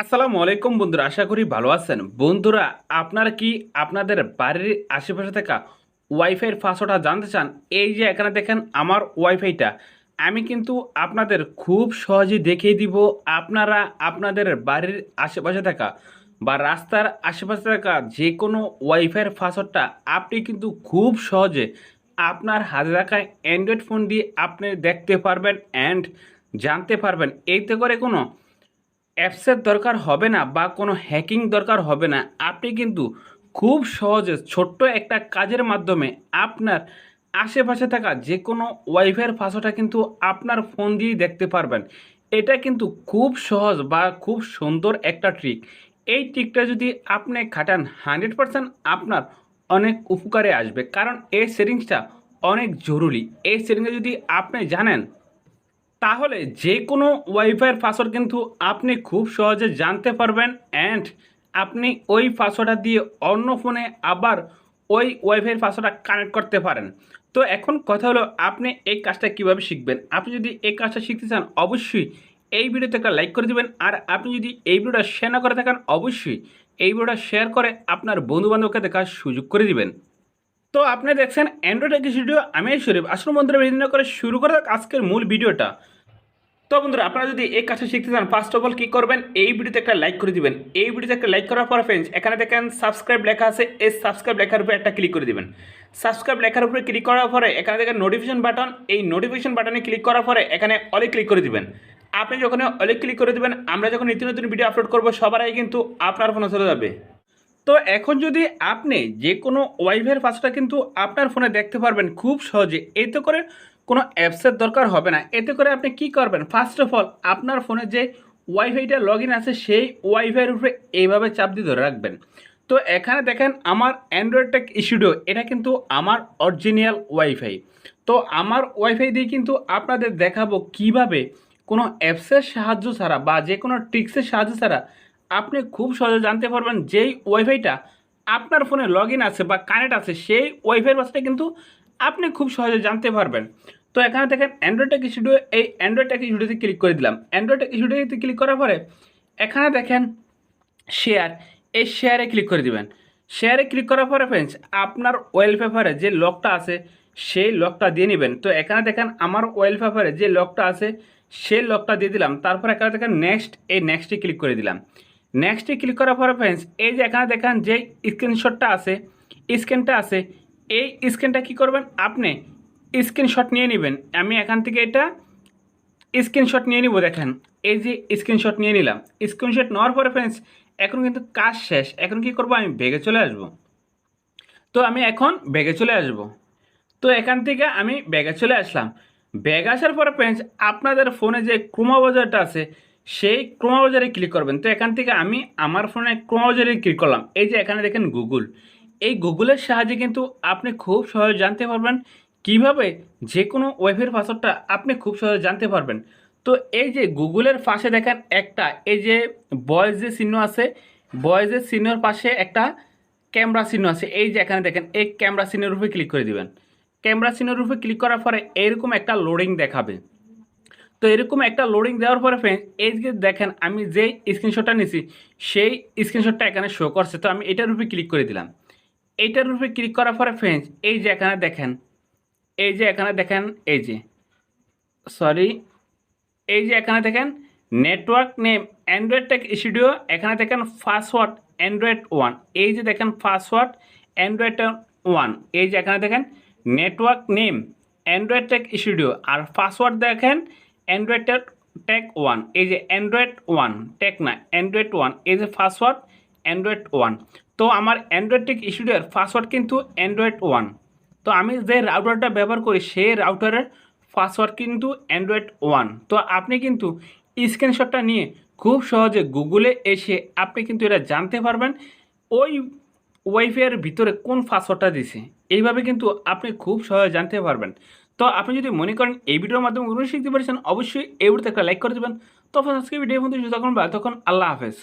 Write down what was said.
আসসালামু আলাইকুম বন্ধুরা, আশা করি ভালো আছেন। বন্ধুরা, আপনারা কি আপনাদের বাড়ির আশেপাশে থাকা ওয়াইফাইয়ের পাসওয়ার্ডটা জানতে চান? এই যে এখানে দেখেন আমার ওয়াইফাইটা। আমি কিন্তু আপনাদের খুব সহজেই দেখিয়ে দিব। আপনারা আপনাদের বাড়ির আশেপাশে থাকা বা রাস্তার আশেপাশে থাকা যে কোনো ওয়াইফাইয়ের পাসওয়ার্ডটা আপনি কিন্তু খুব সহজে আপনার হাতে থাকা অ্যান্ড্রয়েড ফোন দিয়ে আপনি দেখতে পারবেন অ্যান্ড জানতে পারবেন। এতে করে কোনো অ্যাপসের দরকার হবে না বা কোনো হ্যাকিং দরকার হবে না। আপনি কিন্তু খুব সহজে ছোট্ট একটা কাজের মাধ্যমে আপনার আশেপাশে থাকা যে কোনো ওয়াইফাইয়ের পাসওয়ার্ডটা কিন্তু আপনার ফোন দিয়েই দেখতে পারবেন। এটা কিন্তু খুব সহজ বা খুব সুন্দর একটা ট্রিক এই ট্রিকটা যদি আপনি খাটান হান্ড্রেড পারসেন্ট আপনার অনেক উপকারে আসবে। কারণ এই সেটিংসটা অনেক জরুরি। এই সেটিংসটা যদি আপনি জানেন তাহলে যে কোনো ওয়াইফাইয়ের পাসওয়ার্ড কিন্তু আপনি খুব সহজে জানতে পারবেন অ্যান্ড আপনি ওই পাসওয়ার্ডটা দিয়ে অন্য ফোনে আবার ওই ওয়াইফাইয়ের পাসওয়ার্ডটা কানেক্ট করতে পারেন। তো এখন কথা হলো আপনি এই কাজটা কীভাবে শিখবেন? আপনি যদি এই কাজটা শিখতে চান, অবশ্যই এই ভিডিওতে একটা লাইক করে দিবেন। আর আপনি যদি এই ভিডিওটা শেয়ার না করে থাকেন, অবশ্যই এই ভিডিওটা শেয়ার করে আপনার বন্ধুবান্ধবকে দেখার সুযোগ করে দিবেন। তো আপনি দেখছেন অ্যান্ড্রয়েড একটি ভিডিও আমি শরীফ আসলে বন্ধুরা বিভিন্ন করে শুরু করে আজকের মূল ভিডিওটা তো বন্ধুরা, আপনারা যদি এই কাজটা শিখতে চান ফার্স্ট অফ অল কী করবেন? এই ভিডিওতে একটা লাইক করে দিবেন। এই ভিডিওতে একটা লাইক করার পর ফ্রেন্ডস এখানে দেখেন সাবস্ক্রাইব লেখা আছে। এই সাবস্ক্রাইব লেখার উপরে একটা ক্লিক করে দিবেন। সাবস্ক্রাইব লেখার উপরে ক্লিক করার পরে এখানে দেখেন নোটিফিকেশন বাটন এই নোটিফিকেশন বাটনে ক্লিক করার পরে এখানে অলে ক্লিক করে দিবেন। আপনি যখন অলে ক্লিক করে দিবেন, আমরা যখন নিত্য নতুন ভিডিও আপলোড করব, সবার আগে কিন্তু আপনার ফোনে চলে যাবে। তো এখন যদি আপনি যে কোনো ওয়াইফাইয়ের পাসটা কিন্তু আপনার ফোনে দেখতে পারবেন খুব সহজে। এতে করে কোনো অ্যাপসের দরকার হবে না। এতে করে আপনি কি করবেন? ফার্স্ট অফ অল আপনার ফোনে যে ওয়াইফাইটা লগ ইন আছে, সেই ওয়াইফাইয়ের উপরে এইভাবে চাপ দিয়ে ধরে রাখবেন। তো এখানে দেখেন আমার অ্যান্ড্রয়েড টেক স্টুডিও এটা কিন্তু আমার অরিজিনাল ওয়াইফাই তো আমার ওয়াইফাই দিয়ে কিন্তু আপনাদের দেখাবো কীভাবে কোনো অ্যাপসের সাহায্য ছাড়া বা যে কোনো ট্রিক্সের সাহায্য ছাড়া আপনি খুব সহজে জানতে পারবেন যেই ওয়াইফাইটা আপনার ফোনে লগ ইন আছে বা কানেক্ট আছে, সেই ওয়াইফাইয়ের পাশটা কিন্তু আপনি খুব সহজে জানতে পারবেন। তো এখানে দেখেন অ্যান্ড্রয়েড টেক স্টুডিও এই অ্যান্ড্রয়েড টেক স্টুডিওতে ক্লিক করে দিলাম। অ্যান্ড্রয়েড টেক স্টুডিওতে ক্লিক করার পরে এখানে দেখেন শেয়ার এই শেয়ারে ক্লিক করে দিবেন। শেয়ারে ক্লিক করার পরে ফ্রেন্ডস আপনার ওয়েল পেপারে যে লকটা আছে, সেই লকটা দিয়ে নেবেন। তো এখানে দেখেন, আমার ওয়েল পেপারে যে লকটা আছে, সেই লকটা দিয়ে দিলাম। তারপর এখানে দেখেন নেক্সট এই নেক্সটে ক্লিক করে দিলাম। নেক্সটে ক্লিক করার পরে ফ্রেন্ডস এই যে এখানে দেখেন, যে স্ক্রিনশটটা আছে স্ক্রিনটা আছে এই স্ক্রিনটা কি করবেন? আপনি স্ক্রিনশট নিয়ে নেবেন। আমি এখান থেকে এটা স্ক্রিনশট নিয়ে নিব, দেখেন। এই যে স্ক্রিনশট নিয়ে নিলাম। স্ক্রিনশট নেওয়ার পরে ফ্রেন্ডস এখন কিন্তু কাজ শেষ। এখন কি করব? আমি বেগে চলে আসব। তো আমি এখন বেগে চলে আসব। তো এখান থেকে আমি ব্যাগে চলে আসলাম। ব্যাগ আসার পরে ফ্রেন্ডস আপনাদের ফোনে যে ক্রোমা বাজারটা আছে, সেই ক্রোমা বাজারে ক্লিক করবেন। তো এখান থেকে আমি আমার ফোনে ক্রোমা বাজারে ক্লিক করলাম। এই যে এখানে দেখেন গুগল এই গুগলের সাহায্যে কিন্তু আপনি খুব সহজে জানতে পারবেন কীভাবে যে কোনো ওয়েবের পাসওয়ার্ডটা আপনি খুব সহজে জানতে পারবেন। তো এই যে গুগলের পাশে দেখেন একটা, এই যে বয়েজ যে চিহ্ন আছে বয়েজের চিহ্নর পাশে একটা ক্যামেরা চিহ্ন আছে। এই যে এখানে দেখেন, এই ক্যামেরা চিহ্নের উপরে ক্লিক করে দিবেন। ক্যামেরা চিহ্নের উপরে ক্লিক করার পরে এরকম একটা লোডিং দেখাবে। তো এরকম একটা লোডিং দেওয়ার পরে ফ্রেন্ড এই যে দেখেন, আমি যে স্ক্রিনশটটা নিছি, সেই স্ক্রিনশটটা এখানে শো করছে। তো আমি এটার উপরে ক্লিক করে দিলাম। এইটার উপরে ক্লিক করার পরে ফ্রেন্ডস এই যে এখানে দেখেন, এই যে এখানে দেখেন, এই যে সরি এই যে এখানে দেখেন network name Android tech studio এখানে দেখেন পাসওয়ার্ড অ্যান্ড্রয়েড ওয়ান এই যে দেখেন পাসওয়ার্ড অ্যান্ড্রয়েড ওয়ান এই যে এখানে দেখেন network name Android tech studio আর পাসওয়ার্ড দেখেন অ্যান্ড্রয়েড টেক ওয়ান এই যে অ্যান্ড্রয়েড ওয়ান টেক না অ্যান্ড্রয়েড ওয়ান এই যে পাসওয়ার্ড অ্যান্ড্রয়েড ওয়ান তো আমার অ্যান্ড্রয়েড টেক স্টুডিওর পাসওয়ার্ড কিন্তু অ্যান্ড্রয়েড ওয়ান তো আমি যে রাউটারটা ব্যবহার করি, সেই রাউটারের পাসওয়ার্ড কিন্তু অ্যান্ড্রয়েড ওয়ান তো আপনি কিন্তু স্ক্রিনশটটা নিয়ে খুব সহজে গুগলে এসে আপনি কিন্তু এটা জানতে পারবেন, ওই ওয়াইফাইয়ের ভিতরে কোন পাসওয়ার্ডটা দিছে। এইভাবে কিন্তু আপনি খুব সহজে জানতে পারবেন। তো আপনি যদি মনে করেন এই ভিডিওর মাধ্যমে শিখতে পারছেন, অবশ্যই এই ভিডিওতে একটা লাইক করে দেবেন। তখন আজকে ভিডিও মধ্যে তখন তখন আল্লাহ হাফেজ।